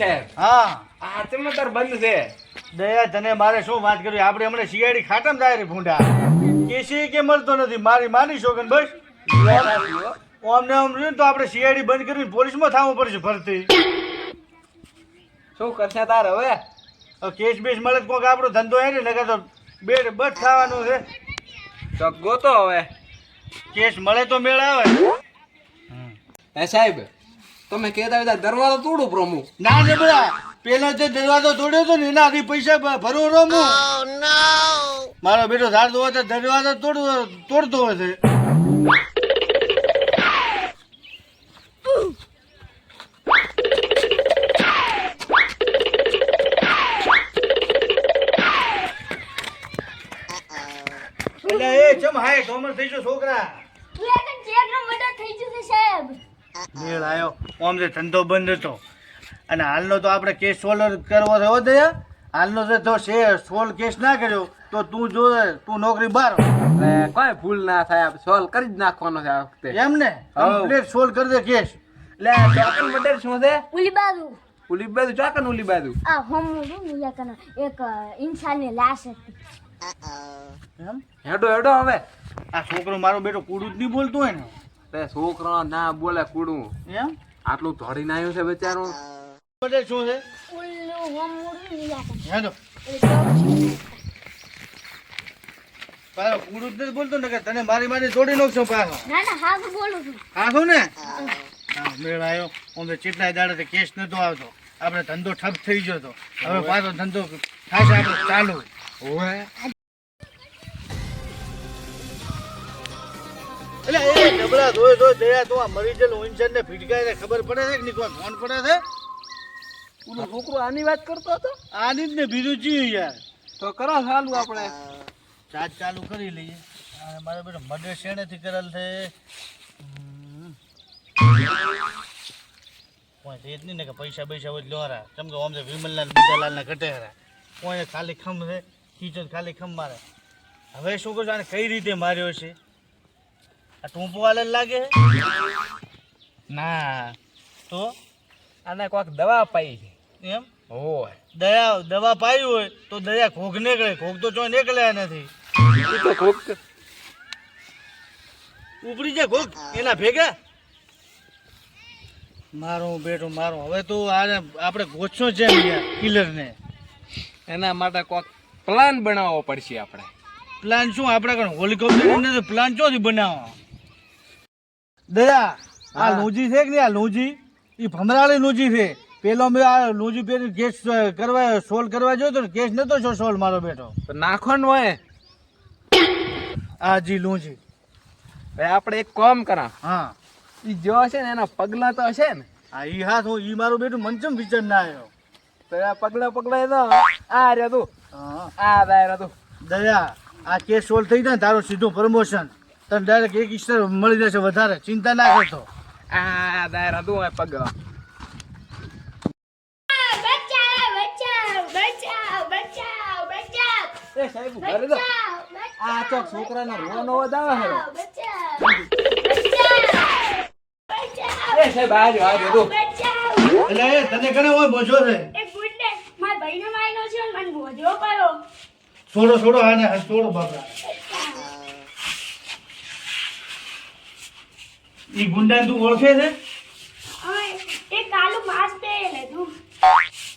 સાહેબ. હા. આ ચમત્કાર બંધ છે. દયા તને મારે શું વાત કરવી? આપણે હમણાં શિયાળી ખાટમ જાય રે ભૂંડા કેસી કે મળતો નથી? મારી માની શોગન બસ. ઓમને ઓમ તો આપણે શિયાળી બંધ કરીને પોલીસમાં થવું પડશે ફરતી શું કરશે તાર હવે? કેસ બેસ મળે તો કોઈક આપણો ધંધો હે ને નકર તો બેડ બસ થવાનું છે. તો ગોતો હવે. કેસ મળે તો મેળ આવે. હે સાહેબ તમે કહેતા હતા દરવાજો તોડું પ્રમુખ. ના ને બધા પેલા જે દરવાજો તોડ્યો હતો ને એના આથી પૈસા ભરવો રમુ મારો બેટો ધાર દો તો દરવાજો તોડવો તોડતો હોય છે. એટલે એ ચમ હાય સોમર થઈ ગયો છોકરા. મેળ આવ્યો. આમ જે ધંધો બંધ હતો. અને હાલનો તો આપણે કેસ સોલ્વ કરવો થયો દયા. હાલનો જે તો છે સોલ્વ કેસ ના કર્યો તો તું જો તું નોકરી બાર. એટલે કોઈ ભૂલ ના થાય સોલ્વ કરી જ નાખવાનો છે આ વખતે. એમ ને? કમ્પ્લીટ સોલ્વ કરી દે કેસ. લે ચોકન મર્ડર શું છે? ઉલી બાજુ ઉલી બાજુ ચોકન ઉલી બાજુ આ હમું મુલાકાત એક ઇન્સાનની લાશ હતી. એમ? હેડો હેડો હવે. આ છોકરો મારો બેટો કુડું જ નહીં બોલતો હોય ને? તે છોકરો ના બોલે કુડું. એમ? આટલું ધોડીને આવ્યું છે બચારો. બધે શું છે? ઉલ્લુ હેલો પાછો કુડું જ નથી બોલતો ને કે તને મારી મારી તોડી નાખશો પાછો. ના ના હા બોલું છું. આખો ને? મેળ આવ્યો. હું તો ચેટલા દાડે કેસ નતો આવતો. આપણે ધંધો ઠપ થઈ ગયો તો. હવે પાછો ધંધો થશે આપણે ચાલુ. ઓવે એટલે એ નબળા ધોય ધોય દયા તો આ મરી જેલ ઓઇન્સન ને ફીટકાઈને ખબર પડે છે કે કોઈ ફોન પડે છે? ઓલો છોકરો આની વાત કરતો હતો? આની જ ને બીજું જી યાર? તો કરો ચાલુ આપણે. ચાર્જ ચાલુ કરી લઈએ. અને મારે બેટો મર્ડર શેણેથી કરેલ છે. કોઈ એ જ નહીં ને કે પૈસા પૈસા હોય લોરા કેમ કે આમ તો વિમલલાલ બીજાલાલના ઘટેરા કોઈ ખાલી ખમ છે કિચન ખાલી ખમ મારે. હવે શું છું? આને કઈ રીતે માર્યો છે? ટૂંપો વાલે લાગે ના તો? આને કોઈક દવા પાઈ છે. એમ? હોય. દયા દવા પાઈ હોય તો દયા ખોખ નીકળે. ખોખ તો ચોય નીકળ્યા નથી. એ ઉપડી જાય ખોખ એના ભેગા. મારો બેટો મારો. હવે તો આને આપણે ગોછો છે કિલરને એના માટે કોઈક પ્લાન બનાવવો પડશે આપણે. પ્લાન શું? આપણે કણ હોલિકોપ્ટર ને પ્લાન ચોથી બનાવો દયા આ. લોજી છે કે નહીં આ લોજી? એ ભમરાળી લોજી છે. પેલો મેં આ લોજી પેલી કેસ કરવા સોલ્વ કરવા જોયો તો કેસ નતો છો સોલ્વ મારો બેટો. તો ને હોય આ જી લોજી. હવે આપણે એક કામ કરા હા. એ જો હશે ને એના પગલા તો હશે ને. હા ઈ હાથ હું ઈ મારું બેટું મંચમ વિચાર ના આવ્યો. પેલા આ પગલા પગલા તો આ રહ્યા તું. હા. આ રહ્યા તું. દયા આ કેસ સોલ્વ થઈ જાય તારું સીધું પ્રમોશન. તને ડાયરેક્ટ એક ઇસ્ટર મળી જશે વધારે. ચિંતા ના કરતો આ દાયરા તું આ પગલા બચાવ બચાવ બચાવ બચાવ બચાવ. એ સાહેબ ઘરે તો છોકરાના રોવાનો અવાજ આવે છે એ સાહેબ આજો આજો એટલે તને ઘણે હોય બોજો છે. છોડો છોડો આને હા, છોડો બાપરા. ઈ ગુંડા તું ઓળખે છે?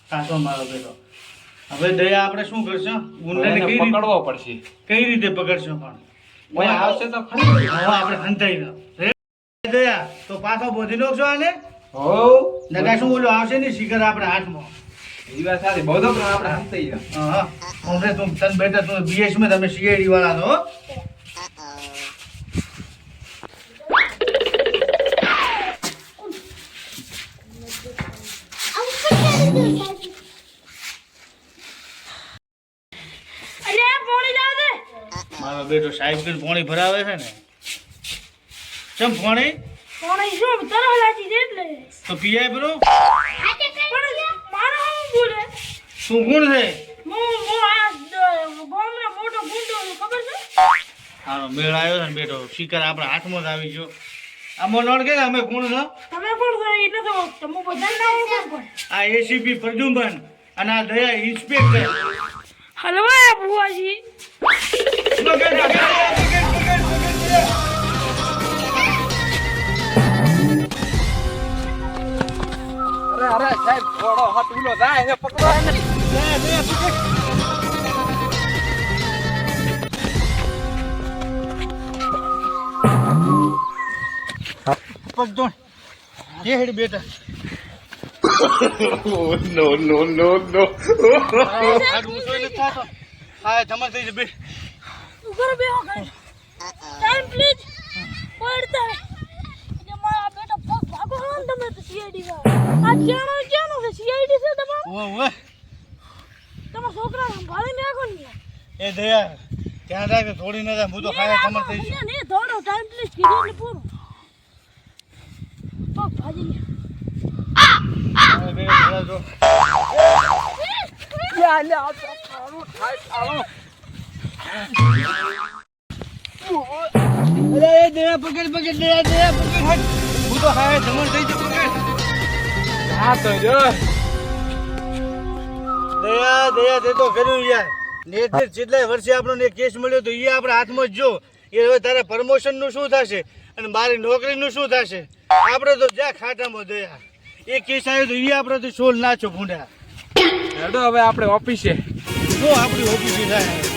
કાચો મારો બેટો. હવે દયા આપણે શું કરશું? ગુંડાને કઈ પકડવો પડશે. કઈ રીતે પકડશું પણ? ઓય આવશે તો ખરી. હવે આપણે હંતાઈ ના દયા તો પાછો બોધી લો છો આને? હો. નકા શું બોલો આવશે ને શિખર આપણે હાથમાં. ઈ વાત સાચી બધો પણ આપણે હંતાઈ ગયા હા કોંગ્રેસ તું તન બેટા તું બીએસમાં તમે સીઆઈડી વાળા છો મારો બેટો કે પોણી ભરાવે છે ને ચમ પોણી? તો પીઆઈ બરો શું ગુણ છે? હારો મેળ આવ્યો છે ને બેટો. શિકાર આપણે હાથમાં જ આવી ગયો. આમાં નળ કે અમે કોણ છો? તમે કોણ છો? એ નથી હું બધાને ના પણ આ એસીપી પ્રદ્યુમન અને આ દયા ઇન્સ્પેક્ટર. હલવા બુવાજી. અરે સાહેબ થોડો હાથ ઉલો જાય એને પકડો એને દયા, દયા, પકડ. જે હેડ બેટા આ ગુસ્સો નથી થતો. હા તમારે થઈ જશે બે ઉભરો બેહો કરે ટાઈમ પ્લીઝ પડતા જે મારા બેટા પગ ભાગો હો ને તમે તો સીઆઈડી વાળા. આ જાણો જાણો કે સીઆઈડી છે તમારો? ઓ ઓ તમે છોકરા સંભાળીને રાખો ને એ દયા ધ્યાન રાખે થોડી ના હું તો ખાયા તમારે થઈ જશે ને થોડો ટાઈમ પ્લીઝ કીધું ને પૂરું. પગ ભાજી ગયા. આ બે થોડા જો. યા લે આ તો થાળું થાય થાળું હું તો જો દયા દયા તે કર્યું યાર નેટ ને જેટલા વર્ષે આપણને કેસ મળ્યો તો એ આપણા હાથમાં જ એ હવે તારા પ્રમોશનનું શું થશે અને મારી નોકરીનું શું થશે આપણે તો જ્યાં ખાટામાં દયા એ કેસ આવ્યો તો એ આપણે તો સોલ નાચો ભૂંડા હવે આપણે ઓફિસે શું આપણી ઓફિસે થાય